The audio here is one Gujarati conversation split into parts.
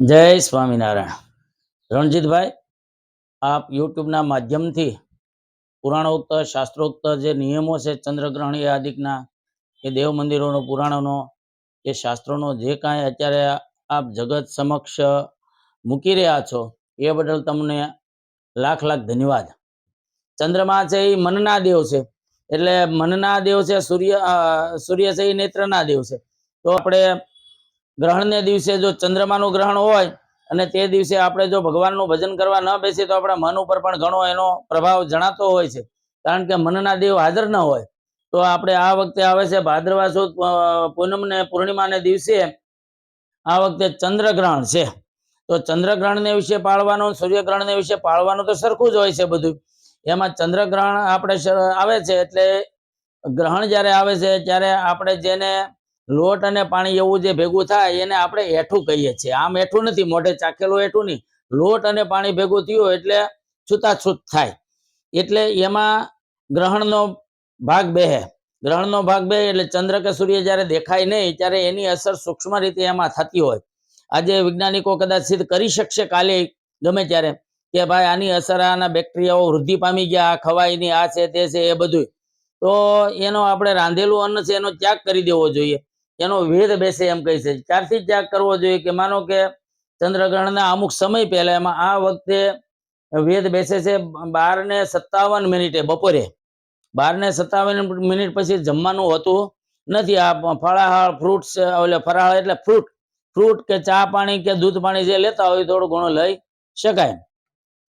જય સ્વામિનારાયણ. રણજીતભાઈ, આપ યુટ્યુબના માધ્યમથી પુરાણોક્ત શાસ્ત્રોક્ત જે નિયમો છે ચંદ્રગ્રહણ એ આદિકના, એ દેવ મંદિરોનો પુરાણોનો, એ શાસ્ત્રોનો જે કાંઈ અત્યારે આપ જગત સમક્ષ મૂકી રહ્યા છો, એ બદલ તમને લાખ લાખ ધન્યવાદ. ચંદ્રમા છે એ મનના દેવ છે, એટલે મનના દેવ છે, સૂર્ય સૂર્ય છે એ નેત્રના દેવ છે. તો આપણે ગ્રહણને દિવસે જો ચંદ્રમાનું ગ્રહણ હોય અને તે દિવસે આપણે જો ભગવાનનું ભજન કરવા ન બેસીએ તો આપણા મન ઉપર પણ ઘણો એનો પ્રભાવ જણાતો હોય છે. કારણ કે મનના દેવ હાજર ન હોય. તો આપણે આ વખતે આવે છે ભાદ્રવા સુદ પૂનમને પૂર્ણિમાને દિવસે આ વખતે ચંદ્રગ્રહણ છે. તો ચંદ્રગ્રહણને વિશે પાળવાનું, સૂર્યગ્રહણને વિશે પાળવાનું તો સરખું જ હોય છે બધું. એમાં ચંદ્રગ્રહણ આપણે આવે છે એટલે ગ્રહણ જ્યારે આવે છે ત્યારે આપણે જેને લોટ અને પાણી એવું જે ભેગું થાય એને આપણે હેઠું કહીએ છીએ. આમ એઠું નથી, મોઢે ચાખેલું એઠું નહીં. લોટ અને પાણી ભેગું થયું એટલે છૂતાછૂત થાય. એટલે એમાં ગ્રહણનો ભાગ બેહે. ગ્રહણનો ભાગ બે એટલે ચંદ્ર કે સૂર્ય જ્યારે દેખાય નહીં, ત્યારે એની અસર સૂક્ષ્મ રીતે એમાં થતી હોય. આજે વૈજ્ઞાનિકો કદાચ સિદ્ધ કરી શકશે કાલે, ગમે ત્યારે, કે ભાઈ આની અસર આના બેક્ટેરિયાઓ વૃદ્ધિ પામી ગયા, આ ખવાયની, આ છે, તે છે, એ બધું તો એનો આપણે રાંધેલું અન્ન છે એનો ત્યાગ કરી દેવો જોઈએ. એનો વેદ બેસે એમ કહી છે. ત્યારથી ત્યાગ કરવો જોઈએ કે માનો કે ચંદ્રગ્રહણના અમુક સમય પહેલા એમાં આ વખતે વેદ બેસે છે બાર ને સત્તાવન મિનિટે, બપોરે. બાર ને સત્તાવન મિનિટ પછી જમવાનું હોતું નથી. આ ફળાહાર ફ્રૂટ એટલે ફરાળ એટલે ફ્રૂટ ફ્રૂટ કે ચા પાણી કે દૂધ પાણી જે લેતા હોય થોડું ઘણું લઈ શકાય.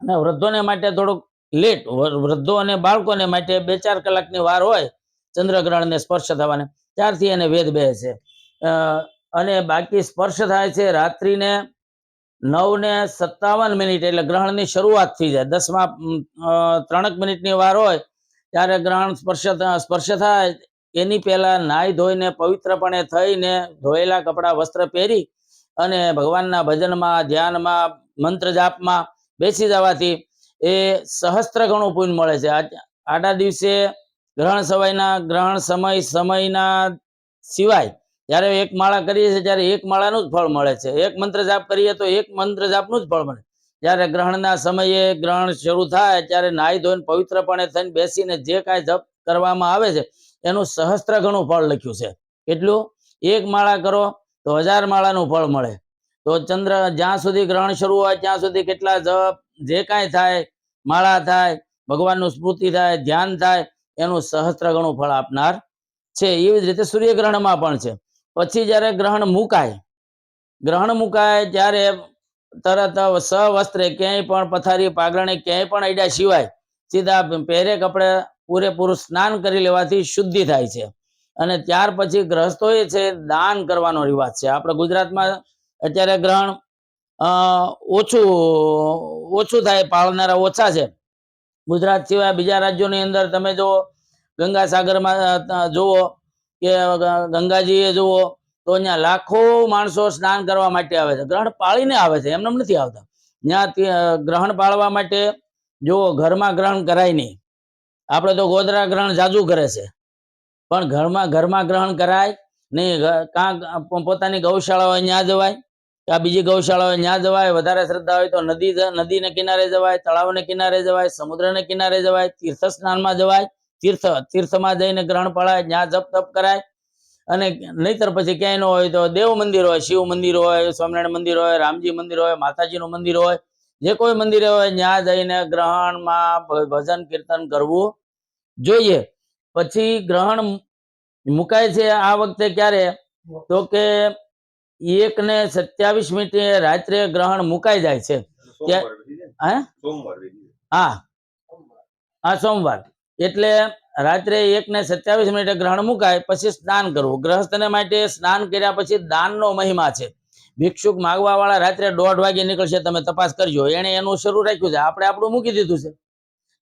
અને વૃદ્ધોને માટે થોડુંક લેટ વૃદ્ધો અને બાળકોને માટે બે ચાર કલાકની વાર હોય ચંદ્રગ્રહણને સ્પર્શ થવાને. ત્યારથી એને વેદ બે છે. અને બાકી સ્પર્શ થાય છે રાત્રિને નવ ને સત્તાવન મિનિટ, એટલે ગ્રહણની શરૂઆત થઈ જાય. દસમાં ત્રણક મિનિટની વાર હોય, ત્યારે ગ્રહણ સ્પર્શ સ્પર્શ થાય. એની પહેલા નાહી ધોઈને પવિત્રપણે થઈને ધોયેલા કપડાં, વસ્ત્ર પહેરી અને ભગવાનના ભજનમાં, ધ્યાનમાં મંત્ર જાપમાં બેસી જવાથી એ સહસ્ત્ર ગણું પુણ્ય મળે છે. આજ- આડા દિવસે ગ્રહણ સમયના, ગ્રહણ સમય, સમયના સિવાય જ્યારે એક માળા કરીએ છીએ ત્યારે એક માળાનું જ ફળ મળે છે. એક મંત્ર જાપ કરીએ તો એક મંત્ર જાપનું જ ફળ મળે. જ્યારે ગ્રહણના સમયે ગ્રહણ શરૂ થાય ત્યારે નાહી ધોઈને પવિત્રપણે થઈને બેસીને જે કાંઈ જપ કરવામાં આવે છે, એનું સહસ્ત્ર ગણું ફળ લખ્યું છે. એટલું એક માળા કરો તો હજાર માળાનું ફળ મળે. તો ચંદ્ર જ્યાં સુધી ગ્રહણ શરૂ હોય ત્યાં સુધી કેટલા જપ, જે કાંઈ થાય, માળા થાય, ભગવાનનું સ્મૃતિ થાય, ધ્યાન થાય એનું સહસ્ત્ર ગણું ફળ આપનાર છે. એવી જ રીતે સૂર્યગ્રહણમાં પણ છે. પછી જ્યારે ગ્રહણ મુકાય ગ્રહણ મુકાય ત્યારે તરત સવસ્ત્રે ક્યાંય પણ પથારી પાગરણી ક્યાંય પણ અડ્યા સિવાય સીધા પહેરે કપડે પૂરેપૂરું સ્નાન કરી લેવાથી શુદ્ધિ થાય છે. અને ત્યાર પછી ગ્રહસ્થોએ છે દાન કરવાનો રિવાજ છે. આપણે ગુજરાતમાં અત્યારે ગ્રહણ ઓછું ઓછું થાય, પાળનારા ઓછા છે. ગુજરાત સિવાય બીજા રાજ્યોની અંદર તમે જો ગંગા સાગરમાં જુઓ કે ગંગાજીએ જુઓ તો અહીંયા લાખો માણસો સ્નાન કરવા માટે આવે છે. ગ્રહણ પાળીને આવે છે, એમને નથી આવતા. ત્યાં ગ્રહણ પાળવા માટે જુઓ, ઘરમાં ગ્રહણ કરાય નહીં. આપણે તો ગોદરા ગ્રહણ જાજુ કરે છે. પણ ઘરમાં ઘરમાં ગ્રહણ કરાય નહીં. કાં પોતાની ગૌશાળાઓ અહીંયા જવાય કાં બીજી ગૌશાળા હોય ત્યાં જવાય, વધારે શ્રદ્ધા હોય તો નદી નદીને કિનારે જવાય, તળાવને કિનારે જવાય, સમુદ્રને કિનારે જવાય તીર્થ સ્નાનમાં જવાય, તીર્થ, તીર્થમાં જઈને ગ્રહણ પડાય ત્યાં જપ તપ કરાય. અને નહીતર પછી ક્યાંય ન હોય તો દેવ મંદિર હોય, શિવ મંદિર હોય, સ્વામિનારાયણ મંદિર હોય, રામજી મંદિર હોય, માતાજીનું મંદિર હોય, જે કોઈ મંદિરે હોય ત્યાં જઈને ગ્રહણમાં ભજન કીર્તન કરવું જોઈએ. પછી ગ્રહણ મુકાય છે આ વખતે ક્યારે? તો કે એક ને સત્યાવીસ મિનિટે રાત્રે ગ્રહણ મુકાઈ જાય છે? હે. હા. સોમવાર. એટલે રાત્રે એક ને સત્યાવીસ મિનિટે ગ્રહણ મુકાય પછી સ્નાન કરવું. ગ્રહસ્થને માટે સ્નાન કર્યા પછી દાનનો મહિમા છે. ભિક્ષુક માગવા વાળા રાત્રે દોઢ વાગે નીકળશે તમે તપાસ કરજો. એને એનું શરૂ રાખ્યું છે. આપણે આપણું મૂકી દીધું છે.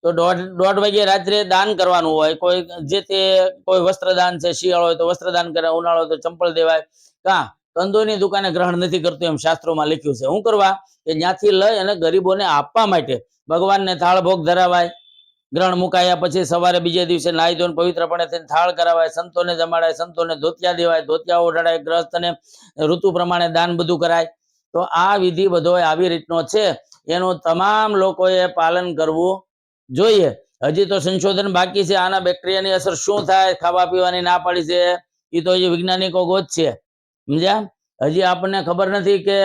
તો દોઢ દોઢ વાગે રાત્રે દાન કરવાનું હોય કોઈ જે તે કોઈ વસ્ત્રદાન છે શિયાળો હોય તો વસ્ત્રદાન કરે ઉનાળો હોય તો ચંપલ દેવાય. કા? કંદોની દુકાને ગ્રહણ નથી કરતું એમ શાસ્ત્રોમાં લખ્યું છે. શું કરવા? કે જ્યાંથી લઈ અને ગરીબોને આપવા માટે ભગવાનને થાળ ભોગ ધરાવાય. ગ્રહણ મુકાયા પછી સવારે બીજે દિવસે નાહી ધોન પવિત્રપણે થઈને થાળ કરાવાય, સંતોને જમાડાય, સંતોને ધોતિયા દેવાય ધોતિયા ઓઢાડાય ગ્રસ્તને ઋતુ પ્રમાણે દાન બધું કરાય. તો આ વિધિ બધો આવી રીતનો છે. એનું તમામ લોકોએ પાલન કરવું જોઈએ. હજી તો સંશોધન બાકી છે. આના બેક્ટેરિયાની અસર શું થાય? ખાવા પીવાની ના પાડી છે. એ તો હજી વૈજ્ઞાનિકો ગોતશે સમજ્યા? હજી આપણને ખબર નથી કે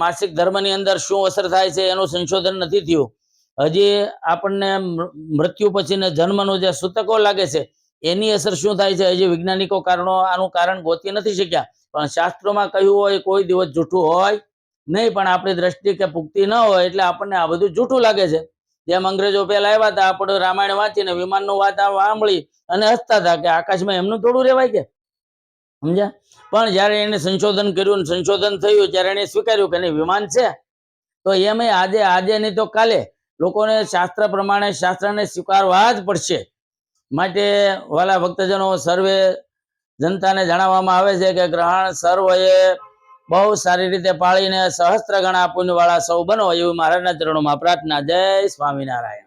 માસિક ધર્મની અંદર શું અસર થાય છે, એનું સંશોધન નથી થયું. હજી આપણને મૃત્યુ પછીને જન્મનો જે સૂતકો લાગે છે, એની અસર શું થાય છે? હજી વૈજ્ઞાનિકો કારણો, આનું કારણ ગોતી નથી શક્યા. પણ શાસ્ત્રોમાં કહ્યું હોય, કોઈ દિવસ જૂઠું હોય નહીં, પણ આપણી દ્રષ્ટિ કે પુખ્તી ન હોય, એટલે આપણને આ બધું જૂઠું લાગે છે. જેમ અંગ્રેજો પહેલા આવ્યા હતા, આપણે રામાયણ વાંચીને વિમાનનું વાત સાંભળી અને હસતા હતા કે આકાશમાં એમનું થોડું રહેવાય કે? સમજ્યા? પણ જ્યારે એને સંશોધન કર્યું સંશોધન થયું, ત્યારે એને સ્વીકાર્યું કે વિમાન છે. તો એમ આજે આજે નહીં તો કાલે લોકોને શાસ્ત્ર પ્રમાણે શાસ્ત્રને સ્વીકારવા જ પડશે. માટે વાલા ભક્તજનો, સર્વે જનતાને જણાવવામાં આવે છે કે ગ્રહણ સર્વએ બહુ સારી રીતે પાળીને સહસ્ત્ર ગણા પુણ્ય વાળા સૌ બનો એવું મહારાજના ચરણોમાં પ્રાર્થના. જય સ્વામિનારાયણ.